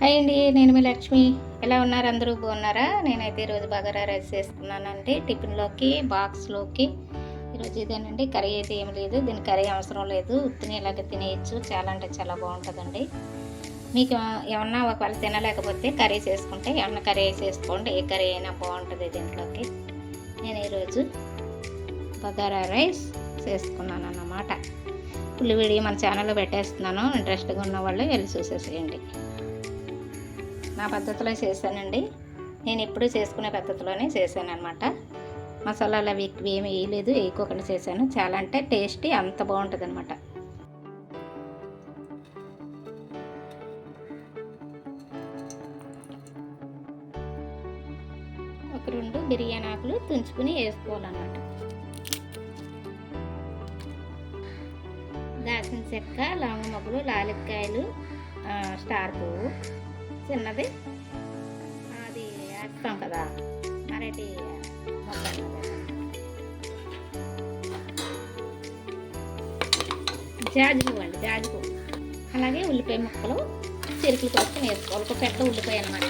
Hi అండి నేను మీ లక్ష్మి. ఎలా ఉన్నారు? అందరూ బాగున్నారా? నేనైతే ఈరోజు బగారా రైస్ చేసుకున్నానండి. టిఫిన్లోకి బాక్స్లోకి. ఈరోజు ఇదేనండి కర్రీ అయితే ఏం లేదు. దీని కర్రీ అవసరం లేదు. ఉత్తిని ఇలాగ తినేయచ్చు. చాలా అంటే చాలా బాగుంటుందండి. మీకు ఏమన్నా ఒకవేళ తినలేకపోతే కర్రీ చేసుకుంటే ఏమన్నా కర్రీ వేసేసుకోండి ఏ కర్రీ అయినా బాగుంటుంది దీంట్లోకి. నేను ఈరోజు బగారా రైస్ చేసుకున్నాను అన్నమాట ఫుల్ వీడియో మన ఛానల్లో పెట్టేస్తున్నాను. ఇంట్రెస్ట్గా ఉన్న వాళ్ళు వెళ్ళి చూసేసేయండి. నా పద్ధతిలో చేశానండి. నేను ఎప్పుడూ చేసుకునే పద్ధతిలోనే చేశాను అనమాట మసాలాలు అవి ఎక్కువ ఏమి వేయలేదు వేయకోకుండా చేశాను. చాలా అంటే టేస్టీ అంత బాగుంటుంది అనమాట ఒక రెండు బిర్యానీ ఆకులు తుంచుకుని వేసుకోవాలన్నమాట. దాచిన చెక్క లవంగ మొగ్గలు లాలిక్కాయలు స్టార్ పువ్వు చిన్నది. అది వేస్తాం కదా. అరటి మొక్క జాజి పువ్వు అండి జాజి పువ్వు అలాగే ఉల్లిపాయ ముక్కలు చెరుకులు కోసం వేసుకోవాలి. ఒక పెద్ద ఉల్లిపాయ అన్నమాట.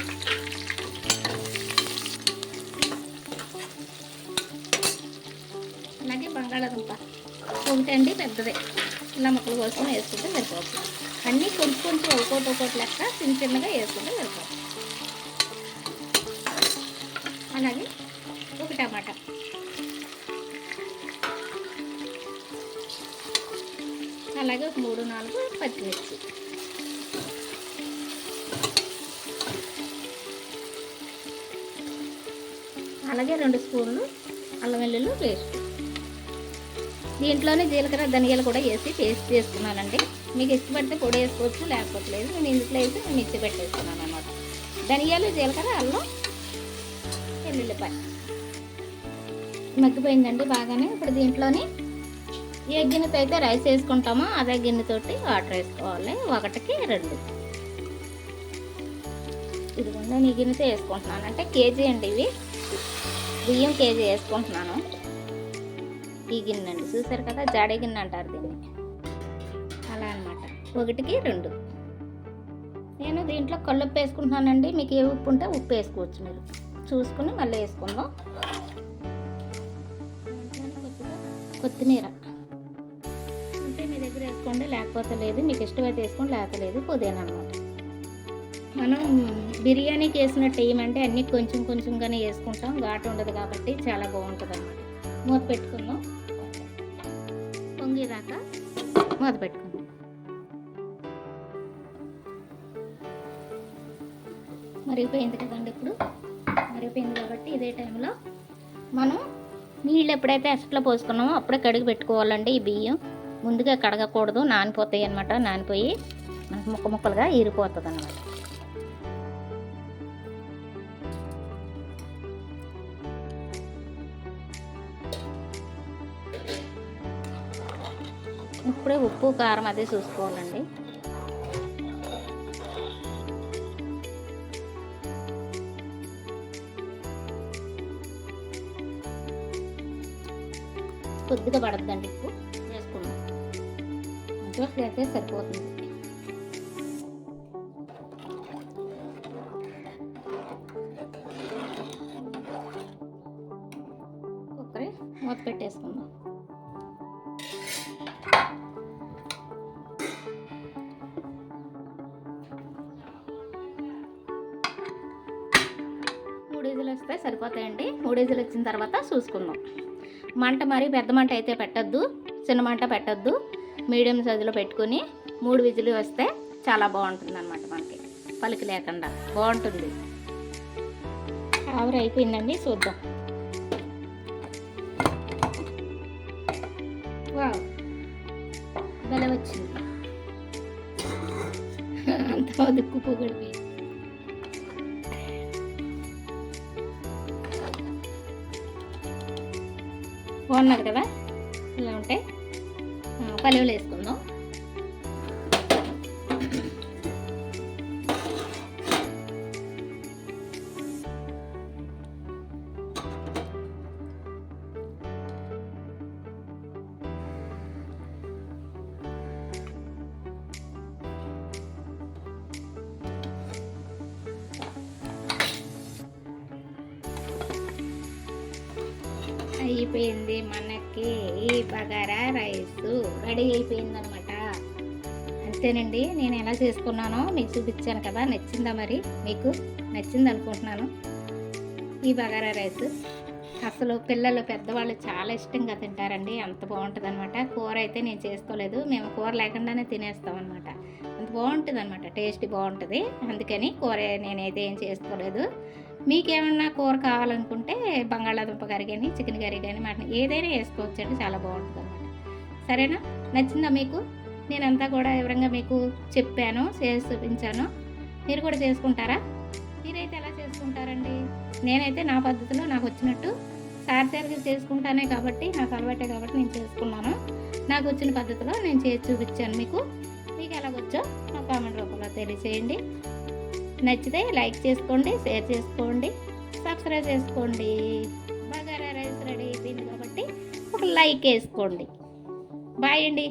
అలాగే బంగాళాదుంప. ఒకటి అండి పెద్దదే. ఇలా ముక్కల కోసం వేసుకుంటే సరిపోతుంది. అన్నీ కొంచెం కొంచెం ఒక్కోటి ఒక్కోటి లెక్క చిన్న చిన్నగా వేసుకుంటే సరిపోతుంది. అలాగే ఒక టమాటా. అలాగే ఒక మూడు నాలుగు పచ్చిమిర్చి. అలాగే రెండు స్పూన్లు అల్లం వెల్లుల్లి పేస్ట్. దీంట్లోనే జీలకర్ర ధనియాలు కూడా వేసి పేస్ట్ చేసుకున్నానండి మీకు ఇష్టపడితే పొడి వేసుకోవచ్చు లేకపోతే లేదు. నేను ఇంట్లో వేసి నేను మిక్సీ పెట్టేసుకున్నాను అనమాట ధనియాలు జీలకర్ర అల్లం వెల్లుల్లిపాయ. మగ్గిపోయిందండి బాగానే. ఇప్పుడు దీంట్లోని ఏ గిన్నెతో అయితే రైస్ వేసుకుంటామో అదే గిన్నెతోటి వాటర్ వేసుకోవాలి. ఒకటికి రెండు. ఇదిగోండి నేను ఈ గిన్నెతో వేసుకుంటున్నాను. అంటే కేజీ అండి ఇవి. బియ్యం కేజీ వేసుకుంటున్నాను. ఈ గిన్నె అండి చూసారు కదా జాడే గిన్నె అంటారు దీన్ని. అలా అనమాట ఒకటికి రెండు. నేను దీంట్లో కళ్ళుప్పు వేసుకుంటున్నానండి. మీకు ఏ ఉప్పు ఉంటే ఉప్పు వేసుకోవచ్చు మీరు. చూసుకుని మళ్ళీ వేసుకుందాం. కొత్తిమీర. ఉంటే మీ దగ్గర వేసుకోండి. లేకపోతే లేదు. మీకు ఇష్టమైతే వేసుకోండి. లేకపోతే లేదు. పుదీనా అనమాట మనం బిర్యానీకి వేసినట్టు ఏమంటే అన్నీ కొంచెం కొంచెంగానే వేసుకుంటాం. ఘాటు ఉండదు కాబట్టి చాలా బాగుంటుంది అనమాట మూత పెట్టుకుందాం. పొంగిదాకా మూత పెట్టుకుందాం. మరిగిపోయింది కదండి ఇప్పుడు? మరిగిపోయింది కాబట్టి ఇదే టైంలో మనం నీళ్ళు ఎప్పుడైతే ఎసట్లో పోసుకున్నామో అప్పుడే కడిగి పెట్టుకోవాలండి ఈ బియ్యం. ముందుగా కడగకూడదు నానిపోతాయి అనమాట నానిపోయి మనకు ముక్క ముక్కలుగా ఈరిపోతుంది అనమాట ఇప్పుడే ఉప్పు కారం అదే చూసుకోవాలండి. కొద్దిగా పడద్దండి ఉప్పు. వేసుకున్నాం కొంచెం అయితే సరిపోతుంది. సరిపోతాయండి. మూడు ఈజీలు వచ్చిన తర్వాత చూసుకుందాం. మంట మరి పెద్ద మంట అయితే పెట్టద్దు చిన్న మంట పెట్టద్దు. మీడియం సైజులో పెట్టుకుని మూడు విజులు వస్తే చాలా బాగుంటుంది అనమాట మనకి. పలికి లేకుండా బాగుంటుంది. ఆవిరి అయిపోయిందండి చూద్దాం. వావ్. భలే వచ్చింది. అంత దిక్కు పొగడిపోయింది బాగున్నారు కదా? ఇలా ఉంటే పల్లెలు పలువులు వేసుకుందాం. అయిపోయింది మనకి ఈ బగారా రైస్. రెడీ అయిపోయింది అనమాట అంతేనండి నేను ఎలా చేసుకున్నానో మీకు చూపించాను కదా నచ్చిందా మరి? మీకు నచ్చింది అనుకుంటున్నాను. ఈ బగారా రైస్ అసలు పిల్లలు పెద్దవాళ్ళు చాలా ఇష్టంగా తింటారండి. అంత బాగుంటుంది అనమాట కూర అయితే నేను చేసుకోలేదు. మేము కూర లేకుండానే తినేస్తాం అనమాట అంత బాగుంటుంది అనమాట టేస్ట్ బాగుంటుంది. అందుకని కూర నేనైతే ఏం చేసుకోలేదు. మీకేమన్నా కూర కావాలనుకుంటే బంగాళాదుంప కర్రీ కానీ చికెన్ కర్రీ కానీ మటన్ ఏదైనా వేసుకోవచ్చు అండి చాలా బాగుంటుంది అనమాట సరేనా? నచ్చిందా మీకు? నేనంతా కూడా వివరంగా మీకు చెప్పాను చేసి చూపించాను. మీరు కూడా చేసుకుంటారా? మీరైతే ఎలా చేసుకుంటారండి? నేనైతే నా పద్ధతిలో నాకు వచ్చినట్టు సారిసారిగా చేసుకుంటానే కాబట్టి నాకు అలవాటే కాబట్టి నేను చేసుకున్నాను. నాకు వచ్చిన పద్ధతిలో నేను చేసి చూపించాను మీకు. మీకు ఎలాగొచ్చో నా కామెంట్ రూపంలో తెలియచేయండి. నచ్చితే లైక్ చేసుకోండి షేర్ చేసుకోండి సబ్స్క్రైబ్ చేసుకోండి. బగారా రైస్ రెడీ అయిపోయింది కాబట్టి ఒక లైక్ వేసుకోండి. బాయ్ అండి.